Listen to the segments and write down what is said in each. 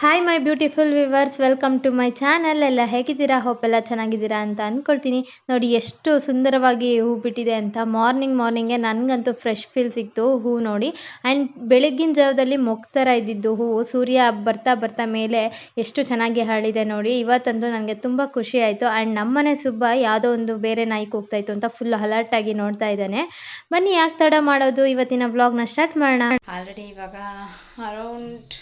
Hi my beautiful viewers welcome to my channel ಎಲ್ಲ ಹೇಗಿದ್ದೀರಾ? ಎಲ್ಲ ಚೆನ್ನಾಗಿದ್ದೀರಾ ಅಂತ ಅಂದ್ಕೊಳ್ತೀನಿ ನೋಡಿ, ಎಷ್ಟು ಸುಂದರವಾಗಿ ಹೂ ಬಿಟ್ಟಿದೆ ಅಂತ ಮಾರ್ನಿಂಗ್ ಮಾರ್ನಿಂಗೆ ನನಗಂತೂ ಫ್ರೆಶ್ ಫೀಲ್ ಸಿಕ್ತು ಹೂ ನೋಡಿ. ಆ್ಯಂಡ್ ಬೆಳಗ್ಗಿನ ಜಾವದಲ್ಲಿ ಮೊಗ್ಗು ಥರ ಇದ್ದಿದ್ದು ಹೂವು ಸೂರ್ಯ ಬರ್ತಾ ಬರ್ತಾ ಮೇಲೆ ಎಷ್ಟು ಚೆನ್ನಾಗಿ ಹರಳಿದೆ ನೋಡಿ. ಇವತ್ತಂತೂ ನನಗೆ ತುಂಬ ಖುಷಿ ಆಯಿತು. ಆ್ಯಂಡ್ ನಮ್ಮನೆ ಸುಬ್ಬ ಯಾವುದೋ ಒಂದು ಬೇರೆ ನಾಯಿ ಕೂಗ್ತಾಯಿತ್ತು ಅಂತ ಫುಲ್ ಅಲರ್ಟಾಗಿ ನೋಡ್ತಾ ಇದ್ದಾನೆ. ಬನ್ನಿ, ಯಾಕೆ ತಡ ಮಾಡೋದು? ಇವತ್ತಿನ ವ್ಲಾಗ್ನ ಸ್ಟಾರ್ಟ್ ಮಾಡೋಣ. ಆಲ್ರೆಡಿ ಇವಾಗ ಅರೌಂಡ್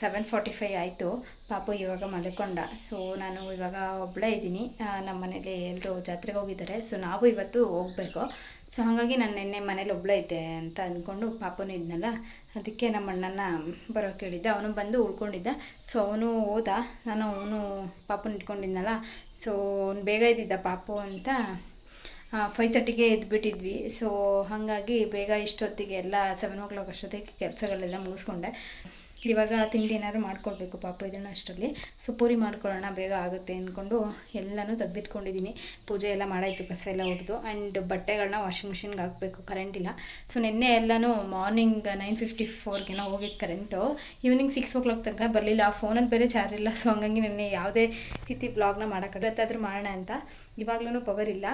ಸೆವೆನ್ ಫಾರ್ಟಿ ಫೈವ್ ಆಯಿತು. ಪಾಪು ಇವಾಗ ಮಲ್ಕೊಂಡ. ಸೊ ನಾನು ಇವಾಗ ಒಬ್ಬಳೇ ಇದ್ದೀನಿ. ನಮ್ಮ ಮನೇಲಿ ಎಲ್ಲರೂ ಜಾತ್ರೆಗೆ ಹೋಗಿದ್ದಾರೆ. ಸೊ ನಾವು ಇವತ್ತು ಹೋಗಬೇಕು. ಸೊ ಹಾಗಾಗಿ ನಾನು ನಿನ್ನೆ ಮನೇಲಿ ಒಬ್ಬಳೇ ಇದ್ದೆ ಅಂತ ಅಂದ್ಕೊಂಡು ಪಾಪನೂ ಇದ್ನಲ್ಲ? ಅದಕ್ಕೆ ನಮ್ಮ ಅಣ್ಣನ ಬರೋ ಕೇಳಿದ್ದೆ. ಅವನು ಬಂದು ಉಳ್ಕೊಂಡಿದ್ದ. ಸೊ ಅವನು ಹೋದ. ನಾನು ಅವನು ಪಾಪನ ಇಟ್ಕೊಂಡಿದ್ನಲ್ಲ? ಸೊ ಅವ್ನು ಬೇಗ ಇದ್ದಿದ್ದ ಪಾಪು ಅಂತ ಫೈವ್ ತರ್ಟಿಗೆ ಎದ್ಬಿಟ್ಟಿದ್ವಿ. ಸೊ ಹಾಗಾಗಿ ಬೇಗ ಇಷ್ಟೊತ್ತಿಗೆ ಎಲ್ಲ ಸೆವೆನ್ ಓ ಕ್ಲಾಕ್ ಅಷ್ಟೊತ್ತಿಗೆ ಕೆಲಸಗಳೆಲ್ಲ ಮುಗಿಸ್ಕೊಂಡೆ. ಇವಾಗ ತಿಂಡಿ ಏನಾದ್ರು ಮಾಡ್ಕೊಳ್ಬೇಕು ಪಾಪ ಇದನ್ನು ಅಷ್ಟರಲ್ಲಿ. ಸೊ ಪೂರಿ ಮಾಡ್ಕೊಳ್ಳೋಣ, ಬೇಗ ಆಗುತ್ತೆ ಅಂದ್ಕೊಂಡು ಎಲ್ಲನೂ ತೆಗ್ದಿಟ್ಕೊಂಡಿದ್ದೀನಿ. ಪೂಜೆ ಎಲ್ಲ ಮಾಡಾಯಿತು, ಕಸ ಎಲ್ಲ ಹೊಡೆದು ಆ್ಯಂಡ್ ಬಟ್ಟೆಗಳನ್ನ ವಾಷಿಂಗ್ ಮಿಷಿನ್ಗೆ ಹಾಕಬೇಕು ಕರೆಂಟ್ ಇಲ್ಲ. ಸೊ ನಿನ್ನೆ ಎಲ್ಲನೂ ಮಾರ್ನಿಂಗ್ ನೈನ್ ಫಿಫ್ಟಿ ಫೋರ್ಗೆನೋ ಹೋಗಿದ್ದು current evening six o'clock ತನಕ ಬರಲಿಲ್ಲ. ಆ ಫೋನಲ್ಲಿ ಬೇರೆ ಚಾರ್ಜ್ ಇಲ್ಲ. ಸೊ ಹಂಗಾಗಿ ನಿನ್ನೆ ಯಾವುದೇ ರೀತಿ ಬ್ಲಾಗ್ನ ಮಾಡೋಕ್ಕಾಗತ್ತಾದ್ರೂ ಮಾಡೋಣ ಅಂತ. ಇವಾಗ್ಲೂ ಪವರ್ ಇಲ್ಲ.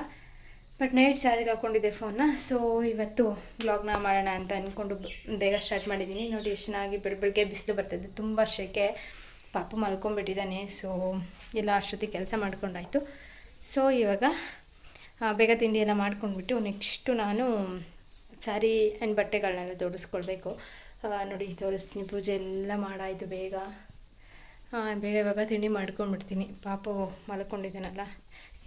ಬಟ್ ನೈಟ್ ಚಾರ್ಜಿಗೆ ಹಾಕ್ಕೊಂಡಿದ್ದೆ ಫೋನ್ನ ಸೊ ಇವತ್ತು ಬ್ಲಾಗ್ನ ಮಾಡೋಣ ಅಂತ ಅಂದ್ಕೊಂಡು ಬೇಗ ಸ್ಟಾರ್ಟ್ ಮಾಡಿದ್ದೀನಿ ನೋಡಿ ಎಷ್ಟು ಚೆನ್ನಾಗಿ ಬೆಳ ಬೆಳಗ್ಗೆ ಬಿಸಿಲು ಬರ್ತಿದೆ. ತುಂಬ ಶೆಕೆ. ಪಾಪು ಮಲ್ಕೊಂಡ್ಬಿಟ್ಟಿದ್ದಾನೆ. ಸೊ ಎಲ್ಲ ಅಷ್ಟೊತ್ತಿಗೆ ಕೆಲಸ ಮಾಡ್ಕೊಂಡಾಯಿತು. ಸೊ ಇವಾಗ ಬೇಗ ತಿಂಡಿ ಎಲ್ಲ ಮಾಡ್ಕೊಂಡ್ಬಿಟ್ಟು ನೆಕ್ಸ್ಟು ನಾನು ಸ್ಯಾರಿ ಆ್ಯಂಡ್ ಬಟ್ಟೆಗಳನ್ನೆಲ್ಲ ಜೋಡಿಸ್ಕೊಳ್ಬೇಕು ನೋಡಿ ತೋರಿಸ್ತೀನಿ ಪೂಜೆ ಎಲ್ಲ ಮಾಡಾಯಿತು ಬೇಗ. ಬೇಗ ಇವಾಗ ತಿಂಡಿ ಮಾಡ್ಕೊಂಡ್ಬಿಡ್ತೀನಿ. ಪಾಪು ಮಲ್ಕೊಂಡಿದ್ದಾನಲ್ಲ.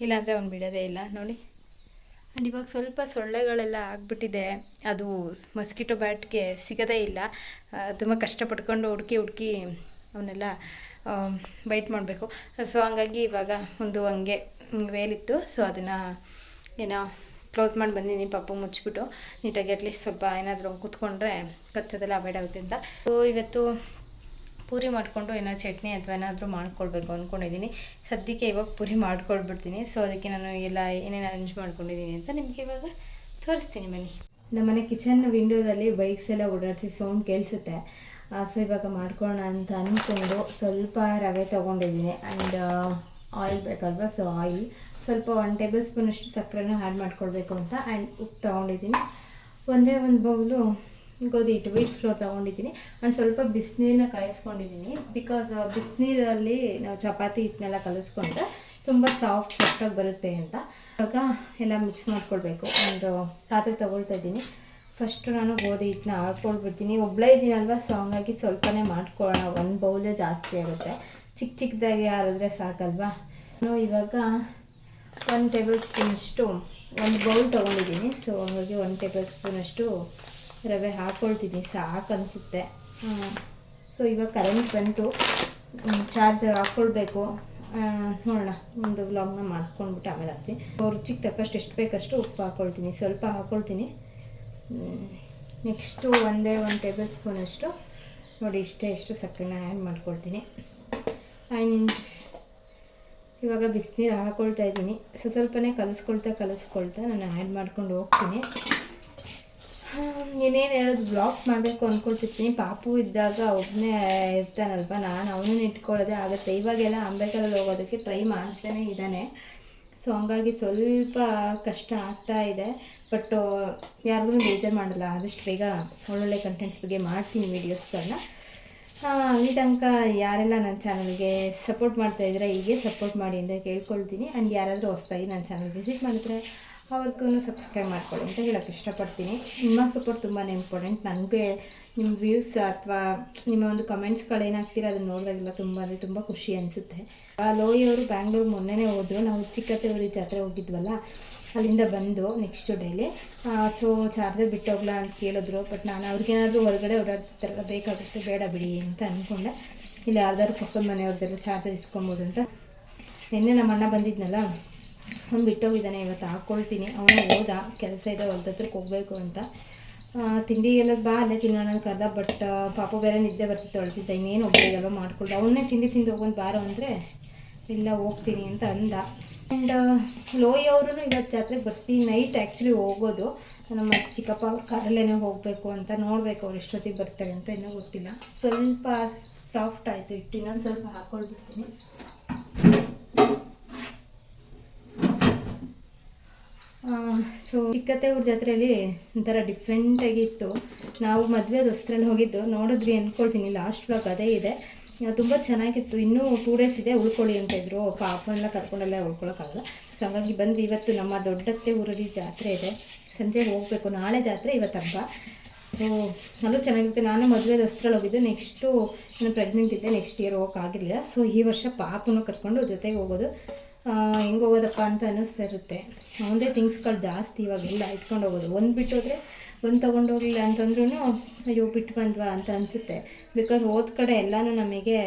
ಇಲ್ಲಾಂದರೆ ಅವ್ನು ಬಿಡೋದೇ ಇಲ್ಲ. ನೋಡಿ. ಆ್ಯಂಡ್ ಇವಾಗ ಸ್ವಲ್ಪ ಸೊಳ್ಳೆಗಳೆಲ್ಲ ಆಗಿಬಿಟ್ಟಿದೆ. ಅದು ಮಸ್ಕಿಟೋ ಬ್ಯಾಟ್ಗೆ ಸಿಗೋದೇ ಇಲ್ಲ. ತುಂಬ ಕಷ್ಟಪಟ್ಕೊಂಡು ಹುಡುಕಿ ಹುಡುಕಿ ಅವನ್ನೆಲ್ಲ ಬೈಟ್ ಮಾಡಬೇಕು. ಸೊ ಹಂಗಾಗಿ ಇವಾಗ ಒಂದು ಹಂಗೆ ವೇಲಿತ್ತು ಸೊ ಅದನ್ನು ಏನೋ ಕ್ಲೋಸ್ ಮಾಡಿ ಬಂದಿದ್ದೀನಿ ಪಾಪ ಮುಚ್ಚಿಬಿಟ್ಟು. ನೀಟಾಗಿ ಅಟ್ಲೀಸ್ಟ್ ಸ್ವಲ್ಪ ಏನಾದರೂ ಕೂತ್ಕೊಂಡ್ರೆ ಕಚ್ಚೋದೆಲ್ಲ ಅವಾಯ್ಡ್ ಆಗುತ್ತೆ ಅಂತ. ಸೊ ಇವತ್ತು ಪೂರಿ ಮಾಡಿಕೊಂಡು ಏನೋ ಚಟ್ನಿ ಅಥವಾ ಏನಾದರೂ ಮಾಡ್ಕೊಳ್ಬೇಕು ಅಂದ್ಕೊಂಡಿದ್ದೀನಿ ಸದ್ಯಕ್ಕೆ ಇವಾಗ ಪೂರಿ ಮಾಡ್ಕೊಳ್ಬಿಡ್ತೀನಿ. ಸೊ ಅದಕ್ಕೆ ನಾನು ಎಲ್ಲ ಏನೇನು ಅರೇಂಜ್ ಮಾಡ್ಕೊಂಡಿದ್ದೀನಿ ಅಂತ ನಿಮಗೆ ಇವಾಗ ತೋರಿಸ್ತೀನಿ ಬನ್ನಿ. ನಮ್ಮನೆ ಕಿಚನ್ ವಿಂಡೋದಲ್ಲಿ ಬೈಕ್ಸ್ ಎಲ್ಲ ಓಡಾಡಿಸಿ ಸೌಂಡ್ ಕೇಳಿಸುತ್ತೆ. ಸೊ ಇವಾಗ ಮಾಡ್ಕೊಳ್ಳೋಣ ಅಂತ ಅಂದ್ಕೊಂಡು ಸ್ವಲ್ಪ ರವೆ ತೊಗೊಂಡಿದ್ದೀನಿ ಆ್ಯಂಡ್ ಆಯಿಲ್ ಬೇಕಲ್ವಾ? ಸೊ ಆಯಿಲ್ ಸ್ವಲ್ಪ ಒನ್ ಟೇಬಲ್ ಸ್ಪೂನಷ್ಟು ಸಕ್ಕರೆನೂ ಆ್ಯಡ್ ಮಾಡ್ಕೊಳ್ಬೇಕು ಅಂತ ಆ್ಯಂಡ್ ಉಪ್ಪು ತೊಗೊಂಡಿದ್ದೀನಿ. ಒಂದೇ ಒಂದು ಬೌಲು ಗೋಧಿ ಹಿಟ್ಟು ವೀಟ್ ಫ್ಲೋರ್ ತೊಗೊಂಡಿದ್ದೀನಿ. ಆ್ಯಂಡ್ ಸ್ವಲ್ಪ ಬಿಸಿನೀರನ್ನ ಕಾಯಿಸ್ಕೊಂಡಿದ್ದೀನಿ. ಬಿಕಾಸ್ ಬಿಸಿನೀರಲ್ಲಿ ನಾವು ಚಪಾತಿ ಹಿಟ್ಟನ್ನೆಲ್ಲ ಕಲಿಸ್ಕೊಂಡ್ರೆ ತುಂಬ ಸಾಫ್ಟ್ ಸಾಫ್ಟಾಗಿ ಬರುತ್ತೆ ಅಂತ. ಇವಾಗ ಎಲ್ಲ ಮಿಕ್ಸ್ ಮಾಡ್ಕೊಳ್ಬೇಕು. ಒಂದು ಪಾತ್ರೆ ತೊಗೊಳ್ತಾ ಇದ್ದೀನಿ. ಫಸ್ಟು ನಾನು ಗೋಧಿ ಹಿಟ್ಟನ್ನ ಹಾಕ್ಕೊಳ್ಬಿಡ್ತೀನಿ ಒಬ್ಬಳೇ ಇದ್ದೀನಲ್ವ ಸೊ ಹಂಗಾಗಿ ಸ್ವಲ್ಪನೇ ಮಾಡ್ಕೊಳ್ಳೋಣ. ಒಂದು ಬೌಲೇ ಜಾಸ್ತಿ ಆಗುತ್ತೆ. ಚಿಕ್ಕ ಚಿಕ್ಕದಾಗಿ ಆರಿದ್ರೆ ಸಾಕಲ್ವಾ? ನಾನು ಇವಾಗ ಒನ್ ಟೇಬಲ್ ಸ್ಪೂನಷ್ಟು ಒಂದು ಬೌಲ್ ತೊಗೊಂಡಿದ್ದೀನಿ. ಸೊ ಹಾಗಾಗಿ ಒನ್ ಟೇಬಲ್ ಸ್ಪೂನಷ್ಟು ರವೆ ಹಾಕ್ಕೊಳ್ತೀನಿ ಸಾಕು ಅನಿಸುತ್ತೆ. ಸೊ ಇವಾಗ ಕರೆಂಟ್ ಬಂತು. ಚಾರ್ಜ್ ಹಾಕ್ಕೊಳ್ಬೇಕು ನೋಡೋಣ. ಒಂದು ವ್ಲಾಗ್ನ ಮಾಡ್ಕೊಂಡ್ಬಿಟ್ಟು ಆಮೇಲೆ ಹಾಕ್ತೀನಿ. ರುಚಿಗೆ ತಕ್ಕಷ್ಟು ಎಷ್ಟು ಬೇಕಷ್ಟು ಉಪ್ಪು ಹಾಕ್ಕೊಳ್ತೀನಿ ಸ್ವಲ್ಪ ಹಾಕ್ಕೊಳ್ತೀನಿ ನೆಕ್ಸ್ಟು ಒಂದೇ ಒಂದು ಟೇಬಲ್ ಸ್ಪೂನಷ್ಟು ನೋಡಿ ಇಷ್ಟೇ ಎಷ್ಟು ಸಕ್ಕರೆನ ಆ್ಯಡ್ ಮಾಡ್ಕೊಳ್ತೀನಿ. ಆ್ಯಂಡ್ ಇವಾಗ ಬಿಸಿನೀರು ಹಾಕ್ಕೊಳ್ತಾ ಇದ್ದೀನಿ. ಸೊ ಸ್ವಲ್ಪನೇ ಕಲಿಸ್ಕೊಳ್ತಾ ಕಲಿಸ್ಕೊಳ್ತಾ ನಾನು ಆ್ಯಡ್ ಮಾಡ್ಕೊಂಡು ಹೋಗ್ತೀನಿ. ಏನೇನು ಹೇಳೋದು ಬ್ಲಾಕ್ ಮಾಡಬೇಕು ಅಂದ್ಕೊಳ್ತಿರ್ತೀನಿ ಪಾಪು ಇದ್ದಾಗ ಒಬ್ಬನೇ ಇರ್ತಾನಲ್ವ ನಾನು, ಅವನನ್ನು ಇಟ್ಕೊಳ್ಳೋದೇ ಆಗುತ್ತೆ. ಇವಾಗೆಲ್ಲ ಅಂಬೇಕಲ್ಲಿ ಹೋಗೋದಕ್ಕೆ ಟ್ರೈ ಮಾಡ್ತಾನೆ ಇದ್ದಾನೆ. ಸೊ ಹಂಗಾಗಿ ಸ್ವಲ್ಪ ಕಷ್ಟ ಆಗ್ತಾ ಇದೆ. ಬಟ್ ಯಾರಿಗೂ ಬೇಜಾರು ಮಾಡಲ್ಲ. ಆದಷ್ಟು ಬೇಗ ಒಳ್ಳೊಳ್ಳೆ ಕಂಟೆಂಟ್ಸ್ ಬಗ್ಗೆ ಮಾಡ್ತೀನಿ ವೀಡಿಯೋಸ್ಗಳನ್ನ ಈ ತನಕ ಯಾರೆಲ್ಲ ನನ್ನ ಚಾನಲ್ಗೆ ಸಪೋರ್ಟ್ ಮಾಡ್ತಾ ಮಾಡ್ತಾಯಿದ್ರೆ ಹೀಗೆ ಸಪೋರ್ಟ್ ಮಾಡಿ ಅಂತ ಕೇಳ್ಕೊಳ್ತೀನಿ. ಆ್ಯಂಡ್ ಯಾರಾದರೂ ಹೊಸ್ದಾಗಿ ನನ್ನ ಚಾನಲ್ ವಿಸಿಟ್ ಮಾಡಿದ್ರೆ ಅವ್ರಿಗೂ ಸಬ್ಸ್ಕ್ರೈಬ್ ಮಾಡ್ಕೊಳ್ಳಿ ಅಂತ ಹೇಳೋಕ್ಕೆ ಇಷ್ಟಪಡ್ತೀನಿ. ನಿಮ್ಮ ಸಪೋರ್ಟ್ ತುಂಬಾ ಇಂಪಾರ್ಟೆಂಟ್ ನನಗೆ ನಿಮ್ಮ ವ್ಯೂಸ್ ಅಥವಾ ನಿಮ್ಮ ಒಂದು ಕಮೆಂಟ್ಸ್ಗಳು ಏನಾಗ್ತೀರ ಅದನ್ನು ನೋಡಿದಾಗೆಲ್ಲ ತುಂಬ ಅಂದರೆ ತುಂಬ ಖುಷಿ ಅನಿಸುತ್ತೆ. ಲೋಯಿಯವರು ಬ್ಯಾಂಗ್ಳೂರು ಮೊನ್ನೆನೇ ಹೋದರು. ನಾವು ಚಿಕ್ಕತ್ತೆವರಿ ಜಾತ್ರೆ ಹೋಗಿದ್ವಲ್ಲ, ಅಲ್ಲಿಂದ ಬಂದು ನೆಕ್ಸ್ಟ್ ಡೇಲಿ. ಸೊ ಚಾರ್ಜರ್ ಬಿಟ್ಟು ಹೋಗ್ಲಾ ಅಂತ ಕೇಳಿದ್ರು. ಬಟ್ ನಾನು ಅವ್ರಿಗೇನಾದರೂ ಹೊರಗಡೆ ಓಡಾಡ್ತಿರ್ತಾರಲ್ಲ ಬೇಕಾಗುತ್ತೆ ಬೇಡ ಬಿಡಿ ಅಂತ ಅಂದ್ಕೊಂಡೆ ಇಲ್ಲಿ ಯಾರ್ದಾದ್ರು ಪಕ್ಕದ ಮನೆಯವ್ರದ್ದೆಲ್ಲ ಚಾರ್ಜರ್ ಇಸ್ಕೊಬೋದು ಅಂತ. ನಿನ್ನೆ ನಮ್ಮ ಅಣ್ಣ ಬಂದಿದ್ನಲ್ಲ ಅವ್ನು ಬಿಟ್ಟೋಗಿದ್ದಾನೆ, ಇವತ್ತು ಹಾಕ್ಕೊಳ್ತೀನಿ ಅವನು ಹೋದ, ಕೆಲಸ ಇದೆ ಹೊಲ್ದತ್ರಕ್ಕೆ ಹೋಗಬೇಕು ಅಂತ. ತಿಂಡಿ ಎಲ್ಲ ಬಾ, ಅಲ್ಲೇ ತಿನ್ನೋಣ ಕರ್ದ ಬಟ್ ಪಾಪ ಬೇರೆ ನಿದ್ದೆ ಬರ್ತಿತ್ತು, ಅಳ್ತಿದ್ದ. ಇನ್ನೇನು ಒಬ್ಬರಿಗೆಲ್ಲ ಮಾಡ್ಕೊಳ್ದ. ಅವನ್ನೇ ತಿಂಡಿ ತಿಂದು ಹೋಗೋದು ಬಾರ ಅಂದರೆ, ಇಲ್ಲ, ಹೋಗ್ತೀನಿ ಅಂತ ಅಂದ. ಆ್ಯಂಡ್ ಲೋಯಿ ಅವರು ಇವತ್ತು ಜಾತ್ರೆಗೆ ಬರ್ತೀನಿ ನೈಟ್ ಆ್ಯಕ್ಚುಲಿ ಹೋಗೋದು. ನಮ್ಮ ಚಿಕ್ಕಪ್ಪ ಕಾರಲ್ಲೇ ಹೋಗಬೇಕು ಅಂತ ನೋಡಬೇಕು ಅವ್ರು ಎಷ್ಟೊತ್ತಿಗೆ ಬರ್ತಾರೆ ಅಂತ, ಇನ್ನೂ ಗೊತ್ತಿಲ್ಲ. ಸ್ವಲ್ಪ ಸಾಫ್ಟ್ ಆಯಿತು ಇಟ್ಟು ಇನ್ನೊಂದು ಸ್ವಲ್ಪ ಹಾಕ್ಕೊಳ್ಬಿಡ್ತೀನಿ ಸೊ ಚಿಕ್ಕತ್ತೆ ಊರ ಜಾತ್ರೆಯಲ್ಲಿ ಒಂಥರ ಡಿಫ್ರೆಂಟಾಗಿತ್ತು ನಾವು ಮದುವೆ ದೋಸ್ತರಲ್ಲಿ ಹೋಗಿದ್ದು. ನೋಡಿದ್ರಿ ಅಂದ್ಕೊಳ್ತೀನಿ ಲಾಸ್ಟ್ ಬ್ಲಾಗ್ ಅದೇ ಇದೆ. ತುಂಬ ಚೆನ್ನಾಗಿತ್ತು. ಇನ್ನೂ ಟೂ ಡೇಸ್ ಇದೆ ಉಳ್ಕೊಳ್ಳಿ ಅಂತ ಇದ್ರು. ಪಾಪನೆಲ್ಲ ಕರ್ಕೊಂಡೆಲ್ಲ ಉಳ್ಕೊಳ್ಳೋಕ್ಕಾಗಲ್ಲ ಸೊ ಹಾಗಾಗಿ ಬಂದು ಇವತ್ತು ನಮ್ಮ ದೊಡ್ಡತ್ತೆ ಊರಲ್ಲಿ ಜಾತ್ರೆ ಇದೆ. ಸಂಜೆ ಹೋಗಬೇಕು. ನಾಳೆ ಜಾತ್ರೆ, ಇವತ್ತು ಹಬ್ಬ. ಸೊ ಅಲ್ಲೂ ಚೆನ್ನಾಗಿರುತ್ತೆ. ನಾನು ಮದುವೆ ದಸರಲ್ಲಿ ಹೋಗಿದ್ದು. ನೆಕ್ಸ್ಟು ನಾನು ಪ್ರೆಗ್ನೆಂಟ್ ಇದ್ದೆ. ನೆಕ್ಸ್ಟ್ ಇಯರ್ ಹೋಗೋಕ್ಕಾಗಿರಲಿಲ್ಲ ಸೊ ಈ ವರ್ಷ ಪಾಪನು ಕರ್ಕೊಂಡು ಜೊತೆಗೆ ಹೋಗೋದು. ಹೆಂಗೆ ಹೋಗೋದಪ್ಪ ಅಂತ ಅನ್ನಿಸ್ತಾ ಇರುತ್ತೆ. ಒಂದೇ ಥಿಂಗ್ಸ್ಗಳು ಜಾಸ್ತಿ ಇವಾಗೆಲ್ಲ ಇಟ್ಕೊಂಡು ಹೋಗೋದು. ಒಂದು ಬಿಟ್ಟು ಹೋದರೆ ಒಂದು ತೊಗೊಂಡು ಹೋಗಲಿಲ್ಲ ಅಂತಂದ್ರೂ ಅಯ್ಯೋ ಬಿಟ್ಟು ಬಂದ್ವಾ ಅಂತ ಅನಿಸುತ್ತೆ. ಬಿಕಾಸ್ ಹೋದ ಕಡೆ ಎಲ್ಲನೂ ನಮಗೆ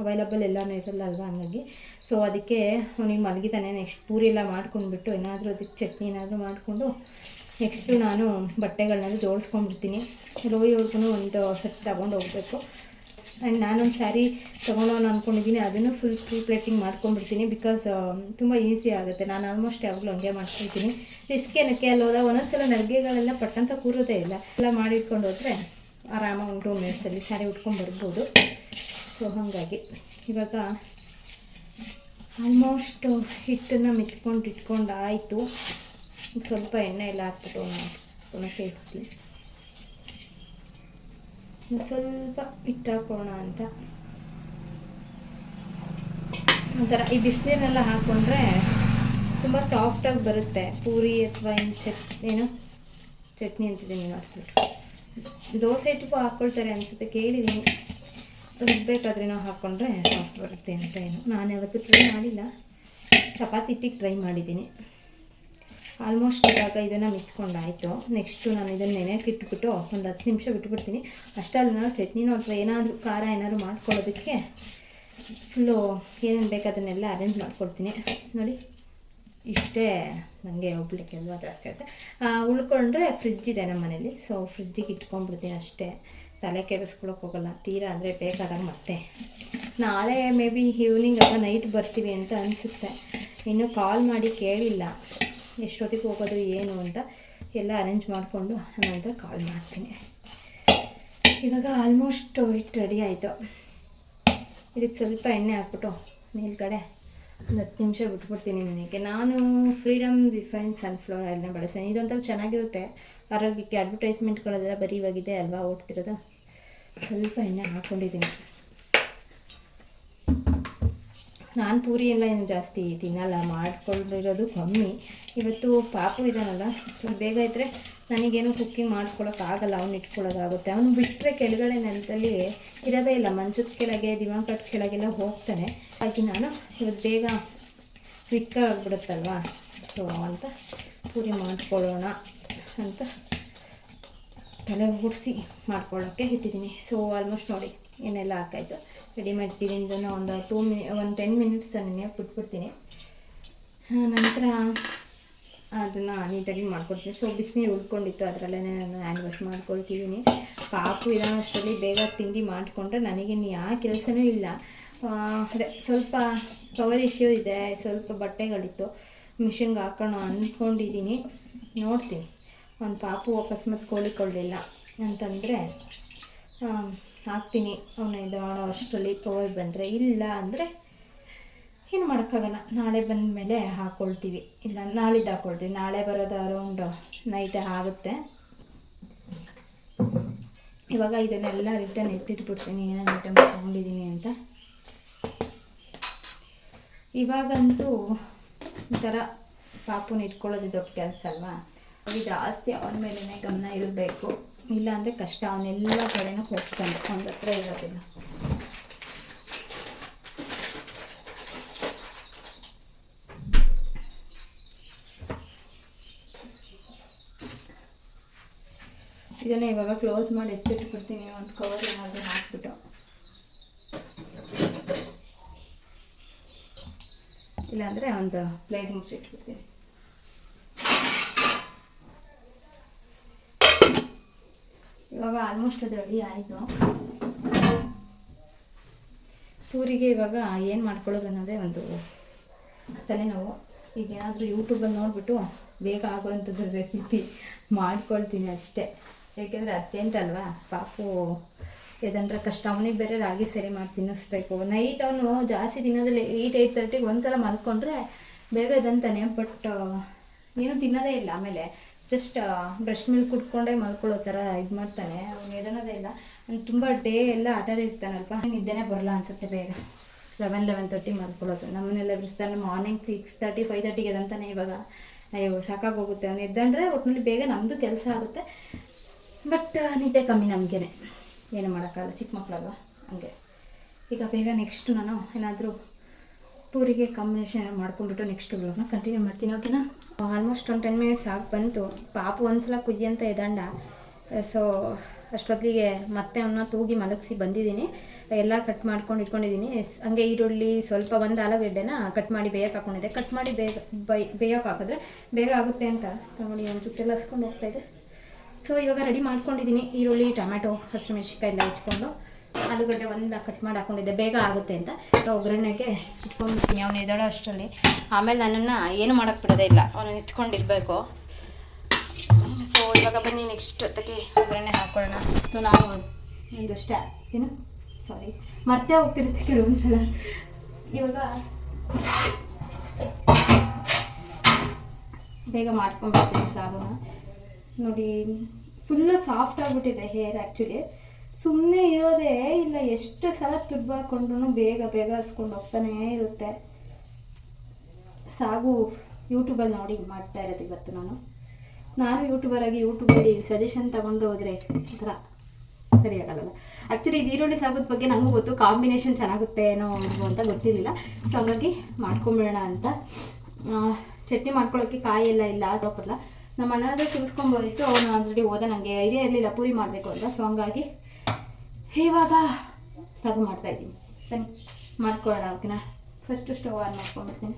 ಅವೈಲಬಲ್ ಎಲ್ಲನೂ ಇರಲ್ಲ ಅಲ್ವಾ ಹಂಗಾಗಿ. ಸೊ ಅದಕ್ಕೆ ಅವನಿಗೆ ಮಲಗಿದಾನೆ. ನೆಕ್ಸ್ಟ್ ಪೂರಿ ಎಲ್ಲ ಮಾಡ್ಕೊಂಡ್ಬಿಟ್ಟು ಏನಾದರೂ ಅದಕ್ಕೆ ಚಟ್ನಿ ಏನಾದರೂ ಮಾಡಿಕೊಂಡು ನೆಕ್ಸ್ಟು ನಾನು ಬಟ್ಟೆಗಳನ್ನೆಲ್ಲ ಜೋಡಿಸ್ಕೊಂಡ್ಬಿಡ್ತೀನಿ. ರೋಹಿ ಅವ್ರಿಗೂ ಒಂದು ಸೆಟ್ ತಗೊಂಡು ಹೋಗಬೇಕು. ಆ್ಯಂಡ್ ನಾನೊಂದು ಸ್ಯಾರಿ ತೊಗೊಳೋಣ ಅಂದ್ಕೊಂಡಿದ್ದೀನಿ ಅದನ್ನು ಫುಲ್ ಫ್ರೀ ಪ್ಲೇಟಿಂಗ್ ಮಾಡ್ಕೊಂಡ್ಬಿಡ್ತೀನಿ ಬಿಕಾಸ್ ತುಂಬ ಈಸಿ ಆಗುತ್ತೆ. ನಾನು ಆಲ್ಮೋಸ್ಟ್ ಯಾವಾಗಲೂ ಹಂಗೆ ಮಾಡ್ಕೊಳ್ತೀನಿ. ರಿಸ್ಕ್ ಏನಕ್ಕೆ? ಅಲ್ಲಿ ಹೋದಾಗ ಒಂದೊಂದ್ಸಲ ನರ್ಗೆಗಳೆಲ್ಲ ಪಟ್ಟಂತ ಕೂರೋದೇ ಇಲ್ಲ. ಎಲ್ಲ ಮಾಡಿಟ್ಕೊಂಡು ಹೋದರೆ ಆರಾಮಾಗಿ ಉಂಟು ಮಿನಿಟ್ಸಲ್ಲಿ ಸ್ಯಾರಿ ಉಟ್ಕೊಂಡು ಬರ್ಬೋದು. ಸೊ ಹಾಗಾಗಿ ಇವಾಗ ಆಲ್ಮೋಸ್ಟ್ ಹಿಟ್ಟನ್ನು ಮಿತ್ಕೊಂಡು ಇಟ್ಕೊಂಡು ಆಯಿತು. ಸ್ವಲ್ಪ ಎಣ್ಣೆ ಎಲ್ಲ ಹಾಕ್ಬಿಟ್ಟು ಒಂದು ಸ್ವಲ್ಪ ಹಿಟ್ಟು ಹಾಕೋಣ ಅಂತ. ಒಂಥರ ಈ ಬಿಸಿನೀರನ್ನೆಲ್ಲ ಹಾಕ್ಕೊಂಡ್ರೆ ತುಂಬ ಸಾಫ್ಟಾಗಿ ಬರುತ್ತೆ. ಪೂರಿ ಅಥವಾ ಏನು ಚಟ್, ಏನು? ಚಟ್ನಿ ಅಂತಿದ್ದೀನಿ ಅಷ್ಟು. ದೋಸೆ ಹಿಟ್ಟಿಗೂ ಹಾಕ್ಕೊಳ್ತಾರೆ ಅನ್ಸುತ್ತೆ ಕೇಳಿದ್ದೀನಿ ರುಬ್ಬೇಕಾದ್ರೆ ನಾವು ಹಾಕ್ಕೊಂಡ್ರೆ ಸಾಫ್ಟ್ ಬರುತ್ತೆ ಅಂತ ಏನು. ನಾನು ಯಾವತ್ತೂ ಟ್ರೈ ಮಾಡಿಲ್ಲ. ಚಪಾತಿ ಹಿಟ್ಟಿಗೆ ಟ್ರೈ ಮಾಡಿದ್ದೀನಿ. ಆಲ್ಮೋಸ್ಟ್ ಇವಾಗ ಇದನ್ನು ಮಿಟ್ಕೊಂಡಾಯಿತು ನೆಕ್ಸ್ಟು ನಾನು ಇದನ್ನು ನೆನೆಯಕ್ಕೆ ಇಟ್ಬಿಟ್ಟು ಒಂದು ಹತ್ತು ನಿಮಿಷ ಬಿಟ್ಬಿಡ್ತೀನಿ. ಅಷ್ಟಲ್ಲಿ ನಾನು ಚಟ್ನಿನೋ ಅಥವಾ ಏನಾದರೂ ಖಾರ ಏನಾದರೂ ಮಾಡ್ಕೊಳ್ಳೋದಕ್ಕೆ ಫುಲ್ಲು ಏನೇನು ಬೇಕು ಅದನ್ನೆಲ್ಲ ಅರೇಂಜ್ ಮಾಡ್ಕೊಡ್ತೀನಿ. ನೋಡಿ, ಇಷ್ಟೇ ನನಗೆ ಒಬ್ಬಲಿಕ್ಕೆ ಅಲ್ವಾ ಜಾಸ್ತಿ ಆಗುತ್ತೆ ಉಳ್ಕೊಂಡ್ರೆ ಫ್ರಿಜ್ ಇದೆ ನಮ್ಮ ಮನೇಲಿ. ಸೊ ಫ್ರಿಜ್ಜಿಗೆ ಇಟ್ಕೊಂಡ್ಬಿಡ್ತೀನಿ ಅಷ್ಟೇ. ತಲೆ ಕೆಡಿಸ್ಕೊಳಕ್ಕೆ ಹೋಗಲ್ಲ. ತೀರಾ ಅಂದರೆ ಬೇಕಾದಾಗ ಮತ್ತೆ. ನಾಳೆ ಮೇ ಬಿ ಈವ್ನಿಂಗ್ ಅಥವಾ ನೈಟ್ ಬರ್ತೀವಿ ಅಂತ ಅನಿಸುತ್ತೆ. ಇನ್ನೂ ಕಾಲ್ ಮಾಡಿ ಕೇಳಿಲ್ಲ. ಎಷ್ಟೊತ್ತಿಗೆ ಹೋಗೋದು ಏನು ಅಂತ ಎಲ್ಲ ಅರೇಂಜ್ ಮಾಡಿಕೊಂಡು ನಂತರ ಕಾಲ್ ಮಾಡ್ತೀನಿ. ಇವಾಗ ಆಲ್ಮೋಸ್ಟ್ ಹಿಟ್ಟು ರೆಡಿ ಆಯಿತು. ಇದಕ್ಕೆ ಸ್ವಲ್ಪ ಎಣ್ಣೆ ಹಾಕ್ಬಿಟ್ಟು ಮೇಲ್ಗಡೆ ಒಂದು ಹತ್ತು ನಿಮಿಷ ಬಿಟ್ಬಿಡ್ತೀನಿ ನನಗೆ ನಾನು ಫ್ರೀಡಮ್ ರಿಫೈನ್ ಸನ್ಫ್ಲವರ್ ಆಯಿಲ್ನ ಬಳಸ್ತೀನಿ. ಇದೊಂಥರ ಚೆನ್ನಾಗಿರುತ್ತೆ. ಆರೋಗ್ಯಕ್ಕೆ ಅಡ್ವರ್ಟೈಸ್ಮೆಂಟ್ಗಳೆಲ್ಲ ಬರೀ ಇವಾಗಿದೆ ಅಲ್ವಾ ಓಡ್ತಿರೋದು? ಸ್ವಲ್ಪ ಎಣ್ಣೆ ಹಾಕ್ಕೊಂಡಿದ್ದೀನಿ ನಾನು ಪೂರಿ ಎಲ್ಲ ಏನು ಜಾಸ್ತಿ ತಿನ್ನಲ್ಲ. ಮಾಡ್ಕೊಂಡಿರೋದು ಕಮ್ಮಿ. ಇವತ್ತು ಪಾಪು ಇದ್ದಾನಲ್ಲ ಸೊ ಬೇಗ ಇದ್ದರೆ ನನಗೇನು ಕುಕ್ಕಿಂಗ್ ಮಾಡ್ಕೊಳಕ್ಕಾಗಲ್ಲ ಅವ್ನು ಇಟ್ಕೊಳ್ಳೋದಾಗುತ್ತೆ ಅವನು ಬಿಟ್ಟರೆ ಕೆಳಗಡೆ ನೆಲದಲ್ಲಿ ಇರೋದೇ ಇಲ್ಲ. ಮಂಚದ ಕೆಳಗೆ ದಿವಾಂಕಟ್ ಕೆಳಗೆಲ್ಲ ಹೋಗ್ತಾನೆ. ಹಾಗೆ ನಾನು ಇವತ್ತು ಬೇಗ ಕ್ವಿಕ್ ಆಗಿಬಿಡುತ್ತಲ್ವಾ? ಸೊ ಅಂತ ಪೂರಿ ಮಾಡ್ಕೊಳ್ಳೋಣ ಅಂತ ತಲೆ ಗುಡಿಸಿ ಮಾಡ್ಕೊಳ್ಳೋಕ್ಕೆ ಇಟ್ಟಿದ್ದೀನಿ. ಸೊ ಆಲ್ಮೋಸ್ಟ್ ನೋಡಿ ಏನೆಲ್ಲ ಹಾಕಾಯಿತು ರೆಡಿ ಮಾಡ್ತೀನಿ ಇದನ್ನು ಒಂದು ಟೂ ಮಿನಿ ಒಂದು ಟೆನ್ ಮಿನಿಟ್ಸ್ ನೆನೆಯಕ್ಕೆ ಬಿಟ್ಬಿಡ್ತೀನಿ. ಆ, ನಂತರ ಅದನ್ನು ನೀಟಾಗಿ ಮಾಡ್ಕೊಡ್ತೀನಿ. ಸೊ ಬಿಸಿನೀರು ಉಳ್ಕೊಂಡಿತ್ತು ಅದರಲ್ಲೇ ನಾನು ಹ್ಯಾಂಡ್ ವಾಶ್ ಮಾಡ್ಕೊಳ್ತಿದ್ದೀನಿ ಪಾಪು ಇರೋ ಅಷ್ಟರಲ್ಲಿ ಬೇಗ ತಿಂಡಿ ಮಾಡಿಕೊಂಡ್ರೆ ನನಗೆ ಯಾವ ಕೆಲಸನೂ ಇಲ್ಲ. ಅದೇ ಸ್ವಲ್ಪ ಕವರ್ ಇಶ್ಯೂ ಇದೆ, ಸ್ವಲ್ಪ ಬಟ್ಟೆಗಳಿತ್ತು. ಮಿಷಿನ್ಗೆ ಹಾಕೋಣ ಅಂದ್ಕೊಂಡಿದ್ದೀನಿ ನೋಡ್ತೀನಿ. ಒಂದು ಪಾಪು ಅಕಸ್ಮಾತ್ ಕೋಳಿಕೊಳ್ಳಿಲ್ಲ ಅಂತಂದರೆ ಹಾಕ್ತೀನಿ. ಅವನ ಇದು ಅಷ್ಟರಲ್ಲಿ ಪವರ್ ಬಂದರೆ ಇಲ್ಲ ಅಂದರೆ ಏನು ಮಾಡೋಕ್ಕಾಗಲ್ಲ. ನಾಳೆ ಬಂದ ಮೇಲೆ ಹಾಕ್ಕೊಳ್ತೀವಿ ಇಲ್ಲ, ನಾಳಿದ್ದು ಹಾಕ್ಕೊಳ್ತೀವಿ ನಾಳೆ ಬರೋದು ಅರೌಂಡ್ ನೈಟ್ ಆಗುತ್ತೆ. ಇವಾಗ ಇದನ್ನೆಲ್ಲ ರಿಟರ್ನ್ ಎತ್ತಿಟ್ಬಿಡ್ತೀನಿ. ಏನೇನು ಐಟಮ್ ತೊಗೊಂಡಿದ್ದೀನಿ ಅಂತ. ಇವಾಗಂತೂ ಒಂಥರ ಪಾಪುನ ಇಟ್ಕೊಳ್ಳೋದು ದೊಡ್ಡ ಕೆಲಸ ಅಲ್ವಾ? ಅವು ಜಾಸ್ತಿ ಅವನ ಮೇಲೇ ಗಮನ ಇರಬೇಕು. ಇಲ್ಲಾಂದರೆ ಕಷ್ಟ. ಅವನ್ನೆಲ್ಲ ಕಡೆನೂ ಹೋಗ್ತಾನೆ. ಅವನ ಹತ್ರ ಇರೋದಿಲ್ಲ. ಇದನ್ನು ಇವಾಗ ಕ್ಲೋಸ್ ಮಾಡಿ ಎತ್ತಿಟ್ಬಿಡ್ತೀನಿ, ಒಂದು ಕವರ್ ಏನಾದರೂ ಹಾಕ್ಬಿಟ್ಟು. ಇಲ್ಲಾಂದರೆ ಒಂದು ಪ್ಲೇಟ್ ಮುಚ್ಚಿಟ್ಬಿಡ್ತೀನಿ. ಇವಾಗ ಆಲ್ಮೋಸ್ಟ್ ಅದು ರೆಡಿ ಆಯಿತು. ಪೂರಿಗೆ ಇವಾಗ ಏನು ಮಾಡ್ಕೊಳ್ಳೋದು ಅನ್ನೋದೇ ಒಂದು ತಲೆನೋವು. ಈಗ ಏನಾದರೂ ಯೂಟ್ಯೂಬಲ್ಲಿ ನೋಡಿಬಿಟ್ಟು ಬೇಗ ಆಗೋವಂಥದ್ದು ರೆಸಿಪಿ ಮಾಡ್ಕೊಳ್ತೀನಿ ಅಷ್ಟೇ. ಏಕೆಂದರೆ ಅರ್ಜೆಂಟ್ ಅಲ್ವಾ? ಪಾಪು ಎದಂದ್ರೆ ಕಷ್ಟ. ಅವನಿಗೆ ಬೇರೆ ರಾಗಿ ಸರಿ ಮಾಡಿ ತಿನ್ನಿಸ್ಬೇಕು. ನೈಟ್ ಅವನು ಜಾಸ್ತಿ ದಿನದಲ್ಲಿ ಏಯ್ಟ್ ಏಯ್ಟ್ ತರ್ಟಿಗೆ ಒಂದ್ಸಲ ಮಲ್ಕೊಂಡ್ರೆ ಬೇಗ ಇದಂತಾನೆ ಬಟ್ ಏನು ತಿನ್ನೋದೇ ಇಲ್ಲ. ಆಮೇಲೆ ಜಸ್ಟ್ ಬ್ರಷ್ ಮಿಲ್ಕ್ ಕುಟ್ಕೊಂಡೆ ಮಲ್ಕೊಳ್ಳೋ ಥರ ಇದು ಮಾಡ್ತಾನೆ. ಅವ್ನು ಎದನೋದೇ ಇಲ್ಲ. ಅವ್ನು ತುಂಬ ಡೇ ಎಲ್ಲ ಆಟಾಡಿ ಇರ್ತಾನಲ್ಪ ನಿದ್ದೆನೇ ಬರಲ್ಲ ಅನ್ಸುತ್ತೆ ಬೇಗ. ಲೆವೆನ್ ಲೆವೆನ್ ತರ್ಟಿ ಮಲ್ಕೊಳ್ಳೋದು. ನಮ್ಮನೆಲ್ಲ ಬಿಡಿಸ್ತಾನೆ ಮಾರ್ನಿಂಗ್ ಸಿಕ್ಸ್ ತರ್ಟಿ ಫೈವ್ ತರ್ಟಿಗೆ ಎದಂತಾನೆ ಇವಾಗ. ಅಯ್ಯೋ ಸಾಕಾಗೋಗುತ್ತೆ ಅವ್ನು ಎದ್ದಂಡ್ರೆ ಒಟ್ಟಿನಲ್ಲಿ ಬೇಗ ನಮ್ಮದು ಕೆಲಸ ಆಗುತ್ತೆ. ಬಟ್ ನಿದ್ದೆ ಕಮ್ಮಿ ನಮಗೇನೆ. ಏನು ಮಾಡೋಕ್ಕಾಗಲ್ಲ. ಚಿಕ್ಕ ಮಕ್ಕಳಲ್ವ ಹಂಗೆ. ಈಗ ಬೇಗ ನೆಕ್ಸ್ಟ್ ನಾನು ಏನಾದರೂ ಪೂರಿಗೆ ಕಾಂಬಿನೇಷನ್ ಮಾಡ್ಕೊಂಡ್ಬಿಟ್ಟು ನೆಕ್ಸ್ಟ್ ಬ್ಲಾಗ್ನ ಕಂಟಿನ್ಯೂ ಮಾಡ್ತೀನಿ ಓಕೆನಾ ಆಲ್ಮೋಸ್ಟ್ ಒಂದು ಟೆನ್ ಮಿನಿಟ್ಸ್ ಆಗಿ ಬಂತು. ಪಾಪು ಒಂದ್ಸಲ ಕುಯ್ಯಿ ಅಂತ ಎದಂಡ. ಸೊ ಅಷ್ಟೊತ್ತಿಗೆ ಮತ್ತೆ ಅವನ್ನ ತೂಗಿ ಮಲಗಿಸಿ ಬಂದಿದ್ದೀನಿ. ಎಲ್ಲ ಕಟ್ ಮಾಡ್ಕೊಂಡು ಇಟ್ಕೊಂಡಿದ್ದೀನಿ. ಹಂಗೆ ಈರುಳ್ಳಿ, ಸ್ವಲ್ಪ ಒಂದು ಆಲೂಗಡ್ಡೆನ ಕಟ್ ಮಾಡಿ ಬೇಯಕ್ಕೆ ಹಾಕೊಂಡಿದ್ದೆ. ಕಟ್ ಮಾಡಿ ಬೇಗ ಬೈ ಬೇಯೋಕೆ ಹಾಕಿದ್ರೆ ಬೇಗ ಆಗುತ್ತೆ ಅಂತ. ನೋಡಿ, ಒಂದು ಜುಟ್ಟೆಲ್ಲ ಹಸ್ಕೊಂಡು ಹೋಗ್ತಾ ಇದೆ. ಸೊ ಇವಾಗ ರೆಡಿ ಮಾಡ್ಕೊಂಡಿದ್ದೀನಿ ಈರುಳ್ಳಿ, ಟೊಮ್ಯಾಟೊ, ಹಸಿಮೆಣ್ಸಿನ್ಕಾಯಿ ಎಲ್ಲ ಹೆಚ್ಕೊಂಡು ಆಲೂಗಡ್ಡೆ ಒಂದು ಕಟ್ ಮಾಡಿ ಹಾಕೊಂಡಿದ್ದೆ. ಬೇಗ ಆಗುತ್ತೆ ಅಂತ. ಸೊ ಒಗ್ಗರಣೆಗೆ ಇಟ್ಕೊಂಡ್ಬಿಡ್ತೀನಿ ಅವನು ಎದ್ದಾಡೋ ಅಷ್ಟರಲ್ಲಿ. ಆಮೇಲೆ ನನ್ನನ್ನು ಏನು ಮಾಡೋಕ್ಕೆ ಬಿಡೋದೇ ಇಲ್ಲ. ಅವನು ಇಟ್ಕೊಂಡಿರಬೇಕು ಸೊ ಇವಾಗ ಬನ್ನಿ ನೆಕ್ಸ್ಟ್ ಹೊತ್ತಿಗೆ ಒಗ್ಗರಣೆ ಹಾಕೊಳ್ಳೋಣ. ಸೊ ನಾವು ಒಂದಷ್ಟೇ ಏನು? ಸಾರಿ ಮತ್ತೆ ಹೋಗ್ತಿರುತ್ತೆ ಕೆಲವೊಂದ್ಸಲ ಇವಾಗ ಬೇಗ ಮಾಡ್ಕೊಂಡ್ಬಿಡ್ತೀನಿ ಸಾಗೋಣ ನೋಡಿ. ಫುಲ್ಲು ಸಾಫ್ಟ್ ಆಗಿಬಿಟ್ಟಿದೆ ಹೇರ್ ಆ್ಯಕ್ಚುಲಿ ಸುಮ್ಮನೆ ಇರೋದೇ ಇಲ್ಲ, ಎಷ್ಟು ಸಲ ತುರ್ಬಾಕೊಂಡ್ರು ಬೇಗ ಬೇಗ ಹಸ್ಕೊಂಡು ಹೋಗ್ತಾನೇ ಇರುತ್ತೆ. ಸಾಗು ಯೂಟ್ಯೂಬಲ್ಲಿ ನೋಡಿ ಮಾಡ್ತಾ ಇರೋದು ಇವತ್ತು ನಾನು. ನಾನು ಯೂಟ್ಯೂಬರ್ ಆಗಿ ಯೂಟ್ಯೂಬಲ್ಲಿ ಸಜೆಷನ್ ತಗೊಂಡು ಹೋದರೆ ಒಂಥರ ಸರಿ ಆಗಲ್ಲ. ಆ್ಯಕ್ಚುಲಿ ಇದು ಈರುಳ್ಳಿ ಸಾಗೋದ ಬಗ್ಗೆ ನನಗೂ ಗೊತ್ತು ಕಾಂಬಿನೇಷನ್ ಚೆನ್ನಾಗುತ್ತೆ ಏನೋ ಅಂತ ಗೊತ್ತಿರಲಿಲ್ಲ. ಸೊ ಹಾಗಾಗಿ ಮಾಡ್ಕೊಂಬಿಡೋಣ ಅಂತ. ಚಟ್ನಿ ಮಾಡ್ಕೊಳ್ಳೋಕ್ಕೆ ಕಾಯಿ ಎಲ್ಲ ಇಲ್ಲ ಪ್ರಾಪರ್ಲ ನಮ್ಮ ಅಣ್ಣದ ಸುರಿಸ್ಕೊಂಬೋದಿತ್ತು ಅವನು ಆಲ್ರೆಡಿ ಹೋದ ನನಗೆ ಐಡಿಯಾ ಇರಲಿಲ್ಲ, ಪೂರಿ ಮಾಡಬೇಕು ಅಂತ. ಸೊ ಹಂಗಾಗಿ ಇವಾಗ ಸಗು ಮಾಡ್ತಾ ಇದ್ದೀನಿ. ಬನ್ನಿ ಮಾಡ್ಕೊಳ್ಳೋಣ ಓಕೆನಾ ಫಸ್ಟು ಸ್ಟವ್ ಆನ್ ಮಾಡ್ಕೊಂಡ್ಬಿಡ್ತೀನಿ.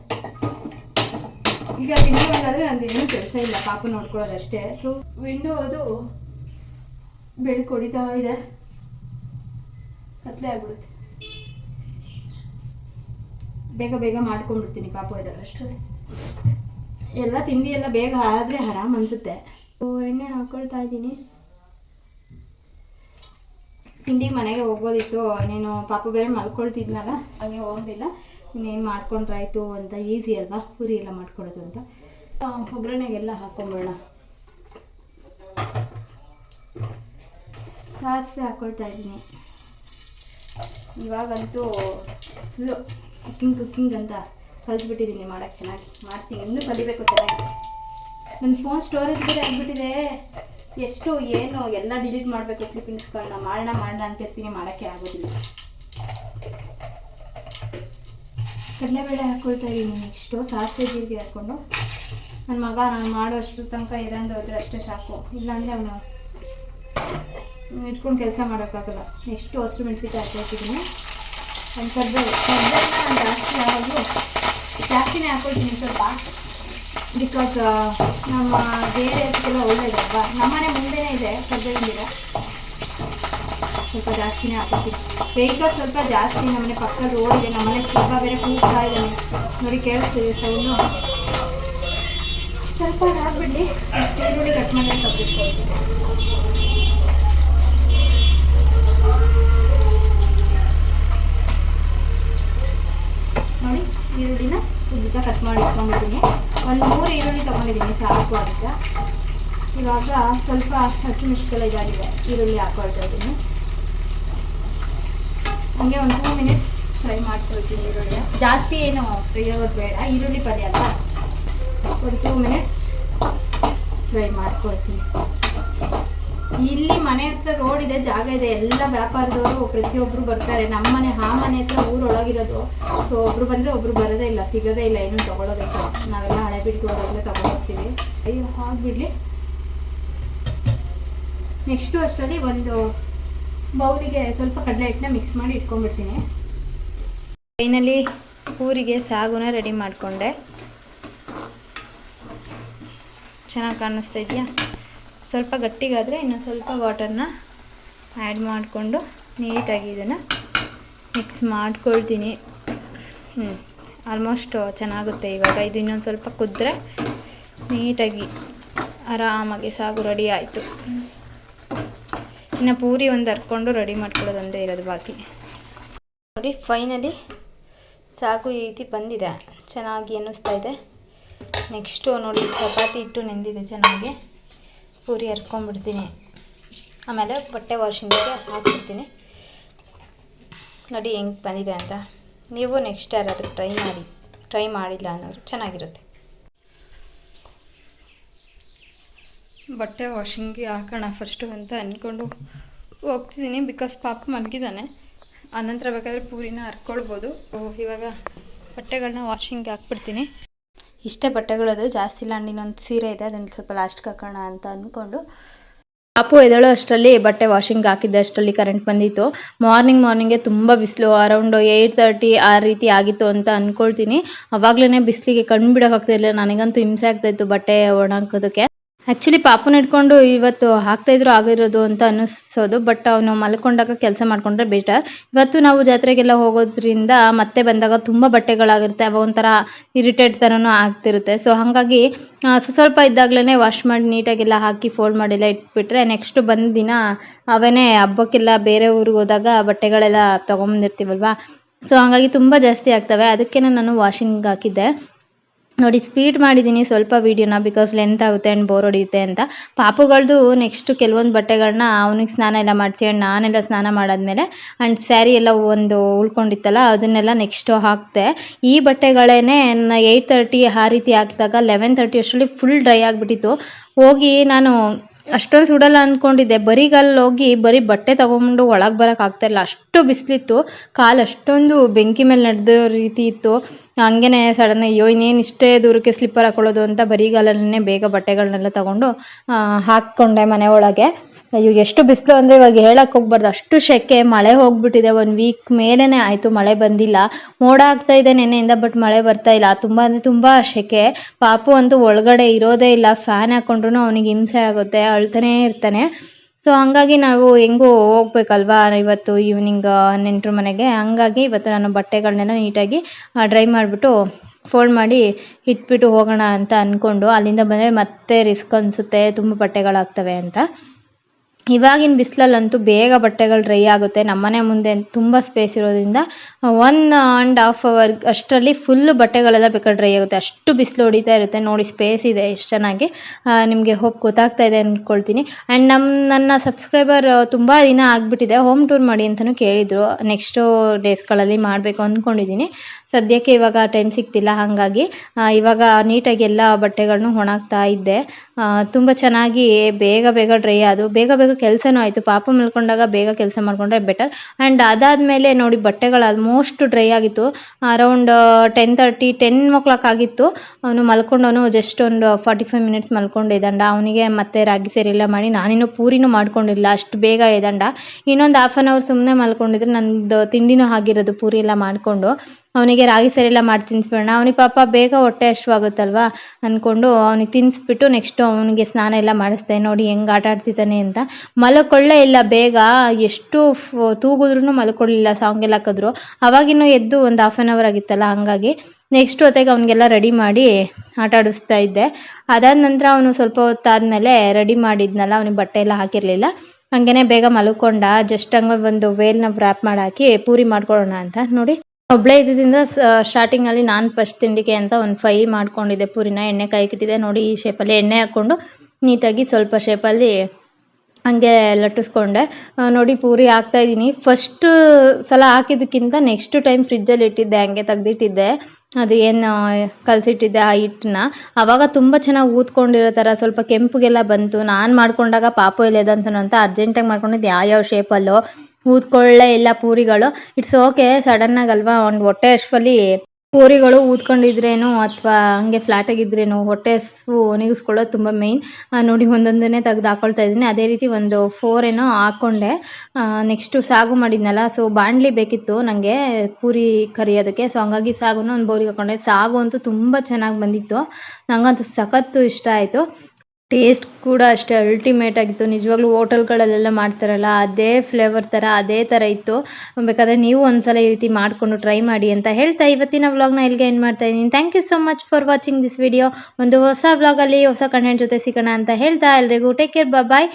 ಈಗ ವಿಂಡೋ ಬಂದಾದರೆ ನಂದು ಏನೂ ಕೆಲಸ ಇಲ್ಲ, ಪಾಪ ನೋಡ್ಕೊಳ್ಳೋದಷ್ಟೇ. ಸೊ ವಿಂಡೋ ಅದು ಬೆಳಕು ಹೊಡಿತಾ ಇದೆ. ಕತ್ಲೆ ಆಗ್ಬಿಡುತ್ತೆ. ಬೇಗ ಬೇಗ ಮಾಡ್ಕೊಂಡ್ಬಿಡ್ತೀನಿ ಪಾಪ ಇದ್ದಾರೆ ಅಷ್ಟರಲ್ಲಿ ಎಲ್ಲ ತಿಂಡಿ ಎಲ್ಲ ಬೇಗ ಆದರೆ ಆರಾಮ್ ಅನ್ಸುತ್ತೆ. ಎಣ್ಣೆ ಹಾಕ್ಕೊಳ್ತಾ ಇದ್ದೀನಿ. ತಿಂಡಿ ಮನೆಗೆ ಹೋಗೋದಿತ್ತು. ನೀನು ಪಾಪ ಬೇರೆ ಮಲ್ಕೊಳ್ತಿದ್ನಲ್ಲ, ಹಾಗೆ ಹೋಗಲಿಲ್ಲ ಇನ್ನೇನು ಮಾಡ್ಕೊಂಡ್ರಾಯ್ತು ಅಂತ ಈಸಿ ಅಲ್ವಾ? ಪುರಿ ಎಲ್ಲ ಮಾಡ್ಕೊಡೋದು ಅಂತ. ಒಗ್ಗರಣೆಗೆಲ್ಲ ಹಾಕೊಂಬಿಡೋಣ ಸಾಸಿವೆ ಹಾಕ್ಕೊಳ್ತಾ ಇದ್ದೀನಿ. ಇವಾಗಂತೂ ಫುಲ್ಲು ಕುಕ್ಕಿಂಗ್ ಕುಕ್ಕಿಂಗ್ ಅಂತ. ಕಲ್ತ್ಬಿಟ್ಟಿದ್ದೀನಿ ಮಾಡೋಕ್ಕೆ ಚೆನ್ನಾಗಿ. ಮಾಡ್ತೀನಿ, ಇನ್ನೂ ಕಲಿಬೇಕು ಚೆನ್ನಾಗಿ. ನನ್ನ ಫೋನ್ ಸ್ಟೋರೇಜ್ ಬೇರೆ ಆಗಿಬಿಟ್ಟಿದೆ. ಎಷ್ಟು ಏನು ಎಲ್ಲ ಡಿಲೀಟ್ ಮಾಡಬೇಕು ಕ್ಲಿಪ್ಪಿಂಗ್ಸ್ಗಳನ್ನ ಮಾಡೋಣ ಮಾಡೋಣ ಅಂತ ಇರ್ತೀನಿ ಮಾಡೋಕ್ಕೆ ಆಗೋದಿಲ್ಲ. ಕಡಲೆಬೇಳೆ ಹಾಕ್ಕೊಳ್ತಾ ಇದ್ದೀನಿ ನೆಕ್ಸ್ಟು ಸಾಸಿವೆ ಜೀರಿಗೆ ಹಾಕ್ಕೊಂಡು. ನನ್ನ ಮಗ ನಾನು ಮಾಡೋ ಅಷ್ಟು ತನಕ ಇರಂದು ಹೋದ್ರೆ ಅಷ್ಟೇ ಸಾಕು. ಇಲ್ಲಾಂದರೆ ಅವನು ಇಟ್ಕೊಂಡು ಕೆಲಸ ಮಾಡೋಕ್ಕಾಗಲ್ಲ. ನೆಕ್ಸ್ಟು ಹಸಿರು ಮೆಣಸಿಕಾಯಿ ಹಾಕ್ಕೊಳ್ತಿದ್ದೀನಿ ಒಂದು ಕರ್ಬೇವು ಕರ್ಬೇವನ್ನ ನಾನು ಜಾಸ್ತಿ ಯಾವಾಗಲೂ ಜಾಸ್ತಿನೇ ಹಾಕೊಳ್ತೀನಿ ಸ್ವಲ್ಪ. ಬಿಕಾಸ್ ನಮ್ಮ ಅದಕ್ಕೆಲ್ಲ ಒಳ್ಳೇದಲ್ವಾ ನಮ್ಮನೆ ಮುಂದೆನೇ ಇದೆ ಸದ್ಯದಿಂದ ಸ್ವಲ್ಪ ಜಾಸ್ತಿನೇ ಹಾಕೋತೀನಿ ವೆಹಿಕಲ್ ಸ್ವಲ್ಪ ಜಾಸ್ತಿ ನಮ್ಮನೆ ಪಕ್ಕದ ರೋಡ್ ಇದೆ ನಮ್ಮನೆ ತುಂಬ ಬೇರೆ ಕೂಗ್ತಾ ಇದ್ದಾನೆ. ನೋಡಿ, ಕೇಳಿಸ್ತಿದೆ ಸೌಂಡು ಸ್ವಲ್ಪ ಹಾಕ್ಬಿಡಿ ಅಷ್ಟು. ಈರುಳ್ಳಿ ಕಟ್ ಮಾಡಿ ತಪ್ಪಿಟ್ಕೊಳ್ತೀನಿ ನೋಡಿ ಈರುಳ್ಳಿನ ಉದ್ದ ಕಟ್ ಮಾಡಿ ಇಟ್ಕೊಂಡಿದ್ದೀನಿ ಒಂದು ಮೂರು ಈರುಳ್ಳಿ ತೊಗೊಂಡಿದ್ದೀನಿ ಸಾಕು ಅದಕ್ಕೆ ಇವಾಗ ಸ್ವಲ್ಪ ಹಸಿಮೆಣಸಿಗೆಲ್ಲ ಇದಾಗಿದೆ ಈರುಳ್ಳಿ ಹಾಕೊಳ್ತಾ ಇದ್ದೀನಿ. ಹಂಗೆ ಒಂದು ಟೂ ಮಿನಿಟ್ಸ್ ಫ್ರೈ ಮಾಡ್ಕೊಳ್ತೀನಿ ಈರುಳ್ಳಿ. ಜಾಸ್ತಿ ಏನು ಫ್ರೈ ಆಗೋದು ಬೇಡ, ಈರುಳ್ಳಿ ಪಲ್ಯ ಅಲ್ಲ ಒಂದು ಟೂ ಮಿನಿಟ್ಸ್ ಫ್ರೈ ಮಾಡ್ಕೊಳ್ತೀನಿ. ಇಲ್ಲಿ ಮನೆ ಹತ್ರ ರೋಡ್ ಇದೆ, ಜಾಗ ಇದೆ, ಎಲ್ಲ ವ್ಯಾಪಾರದವರು ಪ್ರತಿಯೊಬ್ಬರು ಬರ್ತಾರೆ. ನಮ್ಮ ಮನೆ, ಆ ಮನೆ ಹತ್ರ ಊರೊಳಗಿರೋದು. ಸೊ ಒಬ್ರು ಬಂದರೆ ಒಬ್ರು ಬರೋದೇ ಇಲ್ಲ, ಸಿಗೋದೇ ಇಲ್ಲ, ಏನು ತೊಗೊಳೋದಕ್ಕೆ ನಾವೆಲ್ಲ ಹಳೆ ಬಿಟ್ಕೊಳ್ಳೋದಾಗಲೇ ತೊಗೊಂಡೋಗ್ತೀವಿ ಅಯ್ಯೋ ಹಾಕ್ಬಿಡ್ಲಿ ನೆಕ್ಸ್ಟು ಅಷ್ಟರಲ್ಲಿ ಒಂದು ಬೌಲಿಗೆ ಸ್ವಲ್ಪ ಕಡಲೆ ಹಿಟ್ಟನ್ನ ಮಿಕ್ಸ್ ಮಾಡಿ ಇಟ್ಕೊಂಡ್ಬಿಡ್ತೀನಿ. ಫೈನಲಿ ಊರಿಗೆ ಸಾಗುನ ರೆಡಿ ಮಾಡಿಕೊಂಡೆ. ಚೆನ್ನಾಗಿ ಕಾಣಿಸ್ತಾ ಇದೆಯಾ? ಸ್ವಲ್ಪ ಗಟ್ಟಿಗಾದರೆ ಇನ್ನು ಸ್ವಲ್ಪ ವಾಟರ್ನ ಆ್ಯಡ್ ಮಾಡಿಕೊಂಡು ನೀಟಾಗಿ ಇದನ್ನು ಮಿಕ್ಸ್ ಮಾಡ್ಕೊಳ್ತೀನಿ. ಹ್ಞೂ ಆಲ್ಮೋಸ್ಟ್ ಚೆನ್ನಾಗುತ್ತೆ ಇವಾಗ. ಇದು ಇನ್ನೊಂದು ಸ್ವಲ್ಪ ಕುದ್ರೆ ನೀಟಾಗಿ ಆರಾಮಾಗಿ ಸಾಗು ರೆಡಿ ಆಯಿತು. ಇನ್ನು ಪೂರಿ ಒಂದು ಹರ್ಕೊಂಡು ರೆಡಿ ಮಾಡ್ಕೊಳ್ಳೋದೊಂದೇ ಇರೋದು ಬಾಕಿ. ನೋಡಿ ಫೈನಲಿ ಸಾಕು ಈ ರೀತಿ ಬಂದಿದೆ. ಚೆನ್ನಾಗಿ ಅನ್ನಿಸ್ತಾ ಇದೆ. ನೆಕ್ಸ್ಟು ನೋಡಿ, ಚಪಾತಿ ಇಟ್ಟು ನೆಂದಿದೆ ಚೆನ್ನಾಗಿ. ಪೂರಿ ಹರ್ಕೊಂಡ್ಬಿಡ್ತೀನಿ ಆಮೇಲೆ ಬಟ್ಟೆ ವಾಷಿಂಗಿಗೆ ಹಾಕ್ಬಿಡ್ತೀನಿ. ನೋಡಿ, ಹೆಂಗೆ ಬಂದಿದೆ ಅಂತ. ನೀವು ನೆಕ್ಸ್ಟ್ ಯಾರಾದರೂ ಟ್ರೈ ಮಾಡಿ. ಟ್ರೈ ಮಾಡಿಲ್ಲ ಅನ್ನೋರು ಚೆನ್ನಾಗಿರುತ್ತೆ. ಬಟ್ಟೆ ವಾಷಿಂಗ್ಗೆ ಹಾಕೋಣ ಫಸ್ಟು ಅಂತ ಅಂದ್ಕೊಂಡು ಹೋಗ್ತಿದ್ದೀನಿ ಬಿಕಾಸ್ ಪಾಪ ಮಲಗಿದ್ದಾನೆ ಆನಂತರ ಬೇಕಾದರೆ ಪೂರಿನ ಹರ್ಕೊಳ್ಬೋದು. ಇವಾಗ ಬಟ್ಟೆಗಳನ್ನ ವಾಷಿಂಗ್ಗೆ ಹಾಕ್ಬಿಡ್ತೀನಿ. ಇಷ್ಟೇ ಬಟ್ಟೆಗಳದು ಜಾಸ್ತಿ ಇಲ್ಲ ಇನ್ನೊಂದು ಸೀರೆ ಇದೆ, ಅದನ್ನು ಸ್ವಲ್ಪ ಲಾಸ್ಟ್ಗೆ ಹಾಕೋಣ ಅಂತ ಅಂದ್ಕೊಂಡು ಪಾಪು ಎದ್ದೇಳೋ ಅಷ್ಟರಲ್ಲಿ ಬಟ್ಟೆ ವಾಷಿಂಗ್ ಹಾಕಿದ್ದೆ, ಅಷ್ಟರಲ್ಲಿ ಕರೆಂಟ್ ಬಂದಿತ್ತು. ಮಾರ್ನಿಂಗ್ ಮಾರ್ನಿಂಗೆ ತುಂಬ ಬಿಸಿಲು ಅರೌಂಡ್ ಏಯ್ಟ್ ತರ್ಟಿ ಆ ರೀತಿ ಆಗಿತ್ತು ಅಂತ ಅಂದ್ಕೊಳ್ತೀನಿ ಅವಾಗಲೇ ಬಿಸಿಲಿಗೆ ಕಣ್ಣು ಬಿಡೋಕ್ಕಾಗ್ತಿರ್ಲಿಲ್ಲ ನನಗಂತೂ ಹಿಂಸೆ ಆಗ್ತಾಯಿತ್ತು ಬಟ್ಟೆ ಒಣಹಾಕೋದಕ್ಕೆ ಆ್ಯಕ್ಚುಲಿ ಪಾಪುನ ಇಟ್ಕೊಂಡು ಇವತ್ತು ಹಾಕ್ತಾಯಿದ್ರು ಆಗಿರೋದು ಅಂತ ಅನ್ನಿಸೋದು ಬಟ್ ಅವನು ಮಲ್ಕೊಂಡಾಗ ಕೆಲಸ ಮಾಡಿಕೊಂಡ್ರೆ ಬೆಟರ್ ಇವತ್ತು ನಾವು ಜಾತ್ರೆಗೆಲ್ಲ ಹೋಗೋದ್ರಿಂದ ಮತ್ತೆ ಬಂದಾಗ ತುಂಬ ಬಟ್ಟೆಗಳಾಗಿರುತ್ತೆ, ಅವಾಗ ಒಂಥರ ಇರಿಟೇಟ್ ಥರನೂ ಆಗ್ತಿರುತ್ತೆ. ಸೊ ಹಾಗಾಗಿ ಸ್ವಲ್ಪ ಇದ್ದಾಗಲೇ ವಾಶ್ ಮಾಡಿ ನೀಟಾಗೆಲ್ಲ ಹಾಕಿ ಫೋಲ್ಡ್ ಮಾಡಿಲ್ಲ ಇಟ್ಬಿಟ್ರೆ ನೆಕ್ಸ್ಟ್ ಬಂದ ದಿನ ಅವನೇ ಹಬ್ಬಕ್ಕೆಲ್ಲ ಬೇರೆ ಊರಿಗೆ ಹೋದಾಗ ಬಟ್ಟೆಗಳೆಲ್ಲ ತೊಗೊಂಬಂದಿರ್ತೀವಲ್ವಾ? ಸೊ ಹಾಗಾಗಿ ತುಂಬ ಜಾಸ್ತಿ ಆಗ್ತವೆ. ಅದಕ್ಕೆ ನಾನು ವಾಷಿಂಗ್ ಹಾಕಿದ್ದೆ. ನೋಡಿ ಸ್ಪೀಡ್ ಮಾಡಿದ್ದೀನಿ ಸ್ವಲ್ಪ ವೀಡಿಯೋನ ಬಿಕಾಸ್ ಲೆಂತ್ ಆಗುತ್ತೆ ಆ್ಯಂಡ್ ಬೋರ್ ಹೊಡಿಯುತ್ತೆ ಅಂತ. ಪಾಪುಗಳದ್ದು ನೆಕ್ಸ್ಟ್ ಕೆಲವೊಂದು ಬಟ್ಟೆಗಳನ್ನ ಅವನಿಗೆ ಸ್ನಾನ ಎಲ್ಲ ಮಾಡಿಸಿ ಆ್ಯಂಡ್ ನಾನೆಲ್ಲ ಸ್ನಾನ ಮಾಡಾದ್ಮೇಲೆ ಆ್ಯಂಡ್ ಸ್ಯಾರಿ ಎಲ್ಲ ಒಂದು ಉಳ್ಕೊಂಡಿತ್ತಲ್ಲ, ಅದನ್ನೆಲ್ಲ ನೆಕ್ಸ್ಟು ಹಾಕ್ತೆ. ಈ ಬಟ್ಟೆಗಳೇನೆ ಏಯ್ಟ್ ತರ್ಟಿ ಆ ರೀತಿ ಹಾಕಿದಾಗ ಲೆವೆನ್ ತರ್ಟಿ ಅಷ್ಟರಲ್ಲಿ ಫುಲ್ ಡ್ರೈ ಆಗಿಬಿಟ್ಟಿತ್ತು. ಹೋಗಿ ನಾನು ಅಷ್ಟೊಂದು ಸುಡಲ್ಲ ಅಂದ್ಕೊಂಡಿದ್ದೆ ಬರಿಗಲ್ಲಿ ಹೋಗಿ ಬರೀ ಬಟ್ಟೆ ತೊಗೊಂಡು ಒಳಗೆ ಬರೋಕ್ಕಾಗ್ತಾ ಇಲ್ಲ ಅಷ್ಟು ಬಿಸಿಲಿತ್ತು. ಕಾಲು ಅಷ್ಟೊಂದು ಬೆಂಕಿ ಮೇಲೆ ನಡೆದೋ ರೀತಿ ಇತ್ತು. ಹಂಗೇನೆ ಸಡನ್ ಅಯ್ಯೋ, ಇನ್ನೇನು ಇಷ್ಟೇ ದೂರಕ್ಕೆ ಸ್ಲಿಪ್ಪರ್ ಹಾಕೊಳ್ಳೋದು ಅಂತ ಬರಿಗಾಲಲ್ಲೇ ಬೇಗ ಬಟ್ಟೆಗಳನ್ನೆಲ್ಲ ತಗೊಂಡು ಹಾಕ್ಕೊಂಡೆ ಮನೆ ಒಳಗೆ. ಅಯ್ಯೋ, ಎಷ್ಟು ಬಿಸಿಲು ಅಂದರೆ ಇವಾಗ ಹೇಳಕ್ಕೆ ಹೋಗ್ಬಾರ್ದು. ಅಷ್ಟು ಶೆಕೆ ಮಳೆ ಹೋಗ್ಬಿಟ್ಟಿದೆ ಒಂದು ವೀಕ್ ಮೇಲೇ ಆಯಿತು, ಮಳೆ ಬಂದಿಲ್ಲ. ಮೋಡ ಆಗ್ತಾ ಇದೆ ನೆನೆಯಿಂದ ಬಟ್ ಮಳೆ ಬರ್ತಾ ಇಲ್ಲ. ತುಂಬ ಅಂದರೆ ತುಂಬ ಶೆಕೆ ಪಾಪು ಅಂತೂ ಒಳಗಡೆ ಇರೋದೇ ಇಲ್ಲ. ಫ್ಯಾನ್ ಹಾಕ್ಕೊಂಡ್ರು ಅವನಿಗೆ ಹಿಂಸೆ ಆಗುತ್ತೆ, ಅಳ್ತಾನೇ ಇರ್ತಾನೆ. ಸೊ ಹಂಗಾಗಿ ನಾವು ಹೆಂಗೂ ಹೋಗ್ಬೇಕಲ್ವಾ ಇವತ್ತು ಈವ್ನಿಂಗ್ ನೆಂಟರು ಮನೆಗೆ? ಹಂಗಾಗಿ ಇವತ್ತು ನಾನು ಬಟ್ಟೆಗಳನ್ನೆಲ್ಲ ನೀಟಾಗಿ ಡ್ರೈ ಮಾಡಿಬಿಟ್ಟು ಫೋಲ್ಡ್ ಮಾಡಿ ಇಟ್ಬಿಟ್ಟು ಹೋಗೋಣ ಅಂತ ಅಂದ್ಕೊಂಡು ಅಲ್ಲಿಂದ ಬಂದರೆ ಮತ್ತೆ ರಿಸ್ಕ್ ಅನಿಸುತ್ತೆ, ತುಂಬ ಬಟ್ಟೆಗಳಾಗ್ತವೆ ಅಂತ. ಇವಾಗಿನ ಬಿಸಿಲಲ್ಲಂತೂ ಬೇಗ ಬಟ್ಟೆಗಳು ಡ್ರೈ ಆಗುತ್ತೆ. ನಮ್ಮನೆ ಮುಂದೆ ತುಂಬ ಸ್ಪೇಸ್ ಇರೋದ್ರಿಂದ ಒನ್ ಆ್ಯಂಡ್ ಹಾಫ್ ಅವರ್ ಅಷ್ಟರಲ್ಲಿ ಫುಲ್ಲು ಬಟ್ಟೆಗಳೆಲ್ಲ ಬೇಕಾದ್ರೆ ಡ್ರೈ ಆಗುತ್ತೆ. ಅಷ್ಟು ಬಿಸಿಲು ಹೊಡಿತಾ ಇರುತ್ತೆ. ನೋಡಿ ಸ್ಪೇಸ್ ಇದೆ ಎಷ್ಟು ಚೆನ್ನಾಗಿ. ನಿಮಗೆ ಹೋಪ್ ಗೊತ್ತಾಗ್ತಾ ಇದೆ ಅಂದ್ಕೊಳ್ತೀನಿ ಆ್ಯಂಡ್ ನಮ್ಮ ನನ್ನ ಸಬ್ಸ್ಕ್ರೈಬರ್ ತುಂಬ ದಿನ ಆಗಿಬಿಟ್ಟಿದೆ. ಹೋಮ್ ಟೂರ್ ಮಾಡಿ ಅಂತಲೂ ಕೇಳಿದರು. ನೆಕ್ಸ್ಟು ಡೇಸ್ಗಳಲ್ಲಿ ಮಾಡಬೇಕು ಅಂದ್ಕೊಂಡಿದ್ದೀನಿ ಸದ್ಯಕ್ಕೆ ಇವಾಗ ಟೈಮ್ ಸಿಗ್ತಿಲ್ಲ. ಹಾಗಾಗಿ ಇವಾಗ ನೀಟಾಗಿ ಎಲ್ಲ ಬಟ್ಟೆಗಳನ್ನು ಒಣಗ್ತಾ ಇದ್ದೆ. ತುಂಬ ಚೆನ್ನಾಗಿ ಬೇಗ ಬೇಗ ಡ್ರೈ ಆದವು. ಬೇಗ ಬೇಗ ಕೆಲಸನೂ ಆಯಿತು. ಪಾಪ ಮಲ್ಕೊಂಡಾಗ ಬೇಗ ಕೆಲಸ ಮಾಡಿಕೊಂಡ್ರೆ ಬೆಟರ್ ಆ್ಯಂಡ್ ಅದಾದಮೇಲೆ ನೋಡಿ, ಬಟ್ಟೆಗಳು ಆಲ್ಮೋಸ್ಟ್ ಡ್ರೈ ಆಗಿತ್ತು. Around ten thirty ten o'clock ಆಗಿತ್ತು. ಅವನು ಮಲ್ಕೊಂಡವನು ಜಸ್ಟ್ ಒಂದು ಫಾರ್ಟಿ ಫೈವ್ ಮಿನಿಟ್ಸ್ ಮಲ್ಕೊಂಡಿದ್ದಂಡ ಅವನಿಗೆ ಮತ್ತೆ ರಾಗಿ ಸೇರಿ ಎಲ್ಲ ಮಾಡಿ ನಾನಿನ್ನೂ ಪೂರಿನೂ ಮಾಡ್ಕೊಂಡಿಲ್ಲ. ಅಷ್ಟು ಬೇಗ ಎದಂಡ ಇನ್ನೊಂದು ಹಾಫ್ ಆನ್ ಅವರ್ ಸುಮ್ಮನೆ ಮಲ್ಕೊಂಡಿದ್ರೆ ನಂದು ತಿಂಡಿನೂ ಆಗಿರೋದು ಪೂರಿ ಎಲ್ಲ ಮಾಡಿಕೊಂಡು. ಅವನಿಗೆ ರಾಗಿ ಸರಿಯೆಲ್ಲ ಮಾಡಿ ತಿನ್ನಿಸ್ಬಿಡೋಣ ಅವನಿಗೆ ಪಾಪ ಬೇಗ ಹೊಟ್ಟೆ ಹಶ್ವಾಗುತ್ತಲ್ವಾ ಅಂದ್ಕೊಂಡು ಅವನಿಗೆ ತಿನ್ನಿಸ್ಬಿಟ್ಟು ನೆಕ್ಸ್ಟು ಅವನಿಗೆ ಸ್ನಾನ ಎಲ್ಲ ಮಾಡಿಸ್ದೆ. ನೋಡಿ ಹೆಂಗೆ ಆಟ ಆಡ್ತಿದ್ದಾನೆ ಅಂತ. ಮಲ್ಕೊಳ್ಳೇ ಇಲ್ಲ ಬೇಗ. ಎಷ್ಟು ತೂಗಿದ್ರೂ ಮಲ್ಕೊಳ್ಳಿಲ್ಲ ಸಾಂಗ್ ಎಲ್ಲ ಹಾಕಿದ್ರು. ಅವಾಗಿನ್ನೂ ಎದ್ದು ಒಂದು ಹಾಫ್ ಆನ್ ಅವರ್ ಆಗಿತ್ತಲ್ಲ, ಹಂಗಾಗಿ ನೆಕ್ಸ್ಟ್ ಹೊತ್ತಿಗೆ ಅವನಿಗೆಲ್ಲ ರೆಡಿ ಮಾಡಿ ಆಟ ಆಡಿಸ್ತಾ ಇದ್ದೆ. ಅದಾದ ನಂತರ ಅವನು ಸ್ವಲ್ಪ ಹೊತ್ತಾದಮೇಲೆ ರೆಡಿ ಮಾಡಿದ್ನಲ್ಲ, ಅವನಿಗೆ ಬಟ್ಟೆ ಎಲ್ಲ ಹಾಕಿರಲಿಲ್ಲ. ಹಂಗೇನೆ ಬೇಗ ಮಲ್ಕೊಂಡ. ಜಸ್ಟ್ ಹಂಗೆ ಒಂದು ವೇಲ್ನ ವ್ರ್ಯಾಪ್ ಮಾಡಿ ಹಾಕಿ ಪೂರಿ ಮಾಡ್ಕೊಳ್ಳೋಣ ಅಂತ. ನೋಡಿ. ಒಬ್ಬಳೇ ಇದ್ದಿದ್ದರಿಂದ ಸ್ಟಾರ್ಟಿಂಗಲ್ಲಿ ನಾನು ಫಸ್ಟ್ ತಿಂಡಿಗೆ ಅಂತ ಒಂದು ಫೈ ಮಾಡ್ಕೊಂಡಿದ್ದೆ. ಪೂರಿನ ಎಣ್ಣೆ ಕಾಯ್ಕಿಟ್ಟಿದ್ದೆ. ನೋಡಿ, ಈ ಶೇಪಲ್ಲಿ ಎಣ್ಣೆ ಹಾಕ್ಕೊಂಡು ನೀಟಾಗಿ ಸ್ವಲ್ಪ ಶೇಪಲ್ಲಿ ಹಂಗೆ ಲಟ್ಟಿಸ್ಕೊಂಡೆ. ನೋಡಿ, ಪೂರಿ ಹಾಕ್ತಾ ಇದ್ದೀನಿ. ಫಸ್ಟ್ ಸಲ ಹಾಕಿದ್ದಕ್ಕಿಂತ ನೆಕ್ಸ್ಟ್ ಟೈಮ್ ಫ್ರಿಜ್ಜಲ್ಲಿ ಇಟ್ಟಿದ್ದೆ, ಹಂಗೆ ತೆಗ್ದಿಟ್ಟಿದ್ದೆ. ಅದು ಏನು ಕಲಸಿಟ್ಟಿದ್ದೆ ಆ ಹಿಟ್ಟನ್ನ. ಆವಾಗ ತುಂಬ ಚೆನ್ನಾಗಿ ಊದ್ಕೊಂಡಿರೋ ಥರ ಸ್ವಲ್ಪ ಕೆಂಪುಗೆಲ್ಲ ಬಂತು. ನಾನು ಮಾಡ್ಕೊಂಡಾಗ ಪಾಪು ಅಂತ ಅರ್ಜೆಂಟಾಗಿ ಮಾಡ್ಕೊಂಡಿದ್ದು, ಯಾವ್ಯಾವ ಶೇಪಲ್ಲೋ ಊದ್ಕೊಳ್ಳೇ ಇಲ್ಲ ಪೂರಿಗಳು. ಇಟ್ಸ್ ಓಕೆ ಸಡನ್ನಾಗಿ ಅಲ್ವಾ? ಒಂದು ಹೊಟ್ಟೆ ಅಷ್ಟಲ್ಲಿ ಪೂರಿಗಳು ಊದ್ಕೊಂಡಿದ್ರೇನು ಅಥವಾ ಹಂಗೆ ಫ್ಲಾಟಾಗಿದ್ರೇನು ಹೊಟ್ಟೆ ಹಸು ಒಣಗಿಸ್ಕೊಳ್ಳೋದು ತುಂಬ ಮೇಯ್ನ್ ನೋಡಿ ಒಂದೊಂದನ್ನೇ ತೆಗ್ದು ಹಾಕೊಳ್ತಾ ಇದ್ದೀನಿ. ಅದೇ ರೀತಿ ಒಂದು ಫೋರ್ ಏನೋ ಹಾಕ್ಕೊಂಡೆ ನೆಕ್ಸ್ಟು ಸಾಗು ಮಾಡಿದ್ನಲ್ಲ ಸೊ ಬಾಣಲಿ ಬೇಕಿತ್ತು ನನಗೆ ಪೂರಿ ಕರಿಯೋದಕ್ಕೆ. ಸೊ ಹಂಗಾಗಿ ಸಾಗುನ ಒಂದು ಬೌಲಿಗೆ ಹಾಕ್ಕೊಂಡೆ ಸಾಗು ಅಂತೂ ತುಂಬ ಚೆನ್ನಾಗಿ ಬಂದಿತ್ತು. ನನಗಂತೂ ಸಖತ್ತು ಇಷ್ಟ ಆಯಿತು. ಟೇಸ್ಟ್ ಕೂಡ ಅಷ್ಟೇ ಅಲ್ಟಿಮೇಟ್ ಆಗಿತ್ತು. ನಿಜವಾಗ್ಲೂ ಹೋಟೆಲ್ಗಳಲ್ಲೆಲ್ಲ ಮಾಡ್ತಾರಲ್ಲ, ಅದೇ ಫ್ಲೇವರ್ ಥರ ಅದೇ ಥರ ಇತ್ತು. ಬೇಕಾದರೆ ನೀವು ಒಂದ್ಸಲ ಈ ರೀತಿ ಮಾಡಿಕೊಂಡು ಟ್ರೈ ಮಾಡಿ ಅಂತ ಹೇಳ್ತಾ ಇವತ್ತಿನ ವ್ಲಾಗ್ನ ಇಲ್ಲಿಗೆ ಎಂಡ್ ಮಾಡ್ತಾ ಇದ್ದೀನಿ. Thank you so much for watching this video ಒಂದು ಹೊಸ ವ್ಲಾಗಲ್ಲಿ ಹೊಸ ಕಂಟೆಂಟ್ ಜೊತೆ ಸಿಗೋಣ ಅಂತ ಹೇಳ್ತಾ, ಎಲ್ರಿಗೂ ಟೇಕ್ ಕೇರ್ ಬಾಯ್